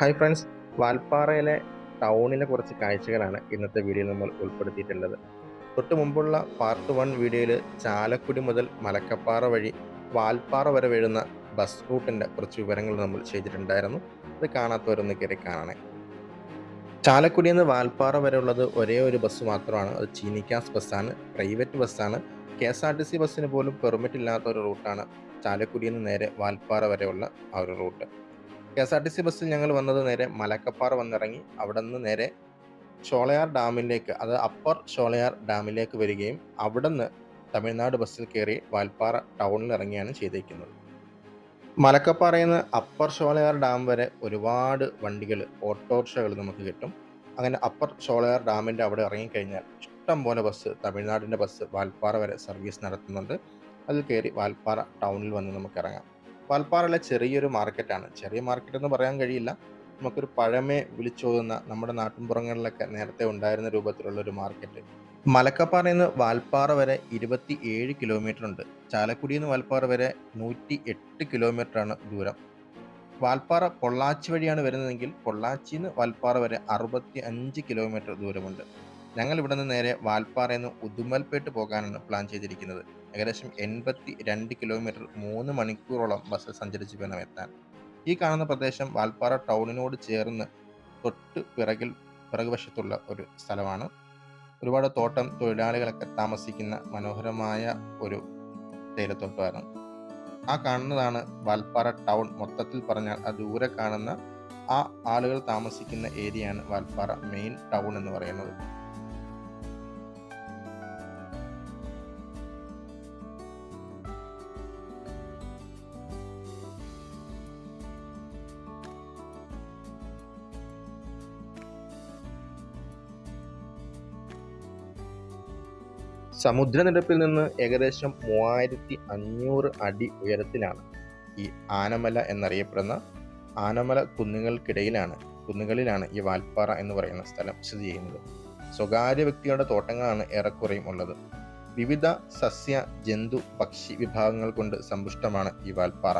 Hi friends വാൽപ്പാറയിലെ ടൗണിലെ കുറച്ച് കാഴ്ചകളാണ് ഇന്നത്തെ വീഡിയോയിൽ നമ്മൾ ഉൾപ്പെടുത്തിയിട്ടുള്ളത്. തൊട്ട് മുമ്പുള്ള പാർട്ട് വൺ വീഡിയോയിൽ ചാലക്കുടി മുതൽ മലക്കപ്പാറ വഴി വാൽപ്പാറ വരെ വീഴുന്ന ബസ് റൂട്ടിന്റെ കുറച്ച് വിവരങ്ങൾ നമ്മൾ ചെയ്തിട്ടുണ്ടായിരുന്നു. അത് കാണാത്തവരൊന്ന് കയറി കാണണേ. ചാലക്കുടിയിൽ നിന്ന് വാൽപ്പാറ വരെ ഉള്ളത് ഒരേ ഒരു ബസ് മാത്രമാണ്. അത് ചീനിക്കാസ് ബസ്സാണ് പ്രൈവറ്റ് ബസ്സാണ് K S R T C ബസ്സിന് പോലും പെർമിറ്റ് ഇല്ലാത്ത ഒരു റൂട്ടാണ് ചാലക്കുടിയിൽ നിന്ന് നേരെ വാൽപ്പാറ വരെയുള്ള ആ ഒരു route K S R T C ബസ്സിൽ ഞങ്ങൾ വന്നത് നേരെ മലക്കപ്പാറ വന്നിറങ്ങി അവിടെ നിന്ന് നേരെ ഷോളയാർ ഡാമിലേക്ക് അത് അപ്പർ ഷോളയാർ ഡാമിലേക്ക് വരികയും അവിടെ നിന്ന് തമിഴ്നാട് ബസ്സിൽ കയറി വാൽപ്പാറ ടൗണിൽ ഇറങ്ങിയാണ് ചെയ്തേക്കുന്നത്. മലക്കപ്പാറയിൽ നിന്ന് അപ്പർ ഷോളയാർ ഡാം വരെ ഒരുപാട് വണ്ടികൾ ഓട്ടോറിക്ഷകൾ നമുക്ക് കിട്ടും. അങ്ങനെ അപ്പർ ഷോളയാർ ഡാമിന്റെ അവിടെ ഇറങ്ങിക്കഴിഞ്ഞാൽ ഇഷ്ടം പോലെ ബസ് തമിഴ്നാടിന്റെ ബസ് വാൽപ്പാറ വരെ സർവീസ് നടത്തുന്നുണ്ട്. അതിൽ കയറി വാൽപ്പാറ ടൗണിൽ വന്ന് നമുക്ക് ഇറങ്ങാം. വാൽപ്പാറയിലെ ചെറിയൊരു മാർക്കറ്റാണ്. ചെറിയ മാർക്കറ്റ് എന്ന് പറയാൻ കഴിയില്ല. നമുക്കൊരു പഴമേ വിളിച്ചോതുന്ന നമ്മുടെ നാട്ടിൻപുറങ്ങളിലൊക്കെ നേരത്തെ ഉണ്ടായിരുന്ന രൂപത്തിലുള്ള ഒരു മാർക്കറ്റ്. മലക്കപ്പാറയിൽ നിന്ന് വാൽപ്പാറ വരെ ഇരുപത്തി ഏഴ് കിലോമീറ്റർ ഉണ്ട്. ചാലക്കുടിയിൽ നിന്ന് വാൽപ്പാറ വരെ നൂറ്റി എട്ട് കിലോമീറ്ററാണ് ദൂരം. വാൽപ്പാറ പൊള്ളാച്ചി വഴിയാണ് വരുന്നതെങ്കിൽ പൊള്ളാച്ചിയിൽ നിന്ന് വാൽപ്പാറ വരെ അറുപത്തി അഞ്ച് കിലോമീറ്റർ ദൂരമുണ്ട്. ഞങ്ങൾ ഇവിടെ നിന്ന് നേരെ വാൽപ്പാറയിൽ നിന്ന് ഉദുമൽപേട്ട് പോകാനാണ് പ്ലാൻ ചെയ്തിരിക്കുന്നത്. ഏകദേശം എൺപത്തി രണ്ട് കിലോമീറ്റർ മൂന്ന് മണിക്കൂറോളം ബസ് സഞ്ചരിച്ച് വേണം എത്താൻ. ഈ കാണുന്ന പ്രദേശം വാൽപ്പാറ ടൗണിനോട് ചേർന്ന് തൊട്ട് പിറകിൽ പിറകുവശത്തുള്ള ഒരു സ്ഥലമാണ്. ഒരുപാട് തോട്ടം തൊഴിലാളികളൊക്കെ താമസിക്കുന്ന മനോഹരമായ ഒരു തേയിലത്തോട്ടമാണ്. ആ കാണുന്നതാണ് വാൽപ്പാറ ടൗൺ മൊത്തത്തിൽ പറഞ്ഞാൽ ആ ദൂരെ കാണുന്ന ആ ആളുകൾ താമസിക്കുന്ന ഏരിയയാണ് വാൽപ്പാറ മെയിൻ ടൗൺ എന്ന് പറയുന്നത്. സമുദ്രനിരപ്പിൽ നിന്ന് ഏകദേശം മൂവായിരത്തി അഞ്ഞൂറ് അടി ഉയരത്തിലാണ് ഈ ആനമല എന്നറിയപ്പെടുന്ന ആനമല കുന്നുകൾക്കിടയിലാണ് കുന്നുകളിലാണ് ഈ വാൽപ്പാറ എന്ന് പറയുന്ന സ്ഥലം സ്ഥിതി ചെയ്യുന്നത്. സ്വകാര്യ വ്യക്തികളുടെ തോട്ടങ്ങളാണ് ഏറെക്കുറയും ഉള്ളത്. വിവിധ സസ്യ ജന്തു പക്ഷി വിഭാഗങ്ങൾ കൊണ്ട് സമ്പുഷ്ടമാണ് ഈ വാൽപ്പാറ.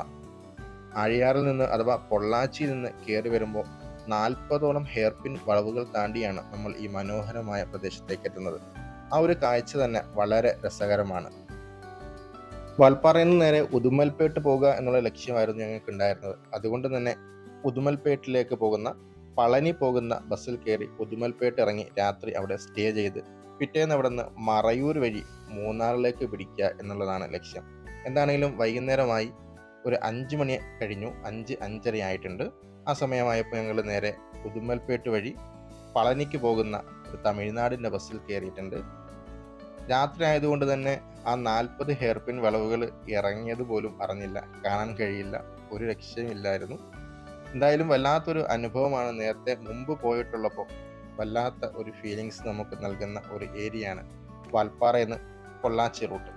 ആഴിയാറിൽ നിന്ന് അഥവാ പൊള്ളാച്ചിയിൽ നിന്ന് കയറി വരുമ്പോൾ നാൽപ്പതോളം ഹെയർപിൻ വളവുകൾ താണ്ടിയാണ് നമ്മൾ ഈ മനോഹരമായ പ്രദേശത്തേക്ക് എത്തുന്നത്. ആ ഒരു കാഴ്ച തന്നെ വളരെ രസകരമാണ്. വാൽപ്പാറയിൽ നിന്ന് നേരെ ഉദുമൽപേട്ട് പോകുക എന്നുള്ള ലക്ഷ്യമായിരുന്നു ഞങ്ങൾക്ക് ഉണ്ടായിരുന്നത്. അതുകൊണ്ട് തന്നെ ഉദുമൽപേട്ടിലേക്ക് പോകുന്ന പളനി പോകുന്ന ബസ്സിൽ കയറി ഉദുമൽപേട്ട് ഇറങ്ങി രാത്രി അവിടെ സ്റ്റേ ചെയ്ത് പിറ്റേന്ന് അവിടെ നിന്ന് മറയൂർ വഴി മൂന്നാറിലേക്ക് പിടിക്കുക എന്നുള്ളതാണ് ലക്ഷ്യം. എന്താണെങ്കിലും വൈകുന്നേരമായി ഒരു അഞ്ച് മണി കഴിഞ്ഞു അഞ്ച് അഞ്ചര ആയിട്ടുണ്ട്. ആ സമയമായപ്പോൾ ഞങ്ങൾ നേരെ ഉദുമൽപേട്ട് വഴി പളനിക്ക് പോകുന്ന ഒരു തമിഴ്നാടിന്റെ ബസ്സിൽ കയറിയിട്ടുണ്ട്. രാത്രി ആയതുകൊണ്ട് തന്നെ ആ നാൽപ്പത് ഹെയർപിൻ വളവുകൾ ഇറങ്ങിയത് പോലും അറിഞ്ഞില്ല കാണാൻ കഴിയില്ല ഒരു രക്ഷയുമില്ലായിരുന്നു എന്തായാലും വല്ലാത്തൊരു അനുഭവമാണ് നേരത്തെ മുമ്പ് പോയിട്ടുള്ളപ്പോൾ. വല്ലാത്ത ഒരു ഫീലിങ്സ് നമുക്ക് നൽകുന്ന ഒരു ഏരിയയാണ് വാൽപ്പാറ എന്ന് പൊള്ളാച്ചി റൂട്ട്.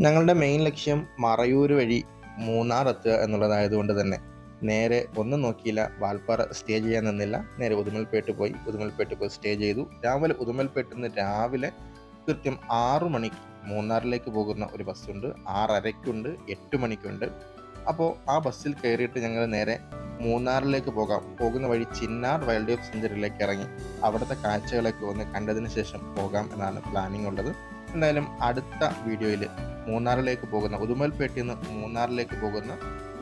ഞങ്ങളുടെ മെയിൻ ലക്ഷ്യം മറയൂർ വഴി മൂന്നാർ എത്തുക എന്നുള്ളതായതുകൊണ്ട് തന്നെ. നേരെ ഒന്നും നോക്കിയില്ല. വാൽപ്പാറ സ്റ്റേ ചെയ്യാൻ നിന്നില്ല. നേരെ ഉദുമൽപേട്ട് പോയി. ഉദുമൽപേട്ട് പോയി സ്റ്റേ ചെയ്തു. രാവിലെ ഉദുമൽപേട്ടിൽ നിന്ന് രാവിലെ കൃത്യം ആറു മണിക്ക് മൂന്നാറിലേക്ക് പോകുന്ന ഒരു ബസ്സുണ്ട് ആറരയ്ക്കുണ്ട് എട്ട് മണിക്കുണ്ട്. അപ്പോൾ ആ ബസ്സിൽ കയറിയിട്ട് ഞങ്ങൾ നേരെ മൂന്നാറിലേക്ക് പോകാം. പോകുന്ന വഴി ചിന്നാർ വൈൽഡ് ലൈഫ് സെഞ്ചുറിയിലേക്ക് ഇറങ്ങി. അവിടുത്തെ കാഴ്ചകളൊക്കെ ഒന്ന് കണ്ടതിന് ശേഷം പോകാം എന്നാണ് പ്ലാനിങ് ഉള്ളത്. എന്തായാലും അടുത്ത വീഡിയോയിൽ മൂന്നാറിലേക്ക് പോകുന്ന ഉദുമൽപേട്ടിൽ നിന്ന് മൂന്നാറിലേക്ക് പോകുന്ന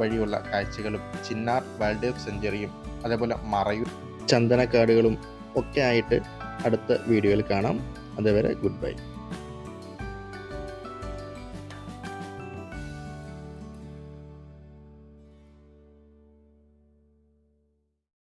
വഴിയുള്ള കാഴ്ചകളും ചിന്നാർ വൈൽഡ് ലൈഫ് സെഞ്ചുറിയും അതേപോലെ മറയൂർ ചന്ദനക്കാടുകളും ഒക്കെ ആയിട്ട് അടുത്ത വീഡിയോയിൽ കാണാം. അതുവരെ ഗുഡ് ബൈ.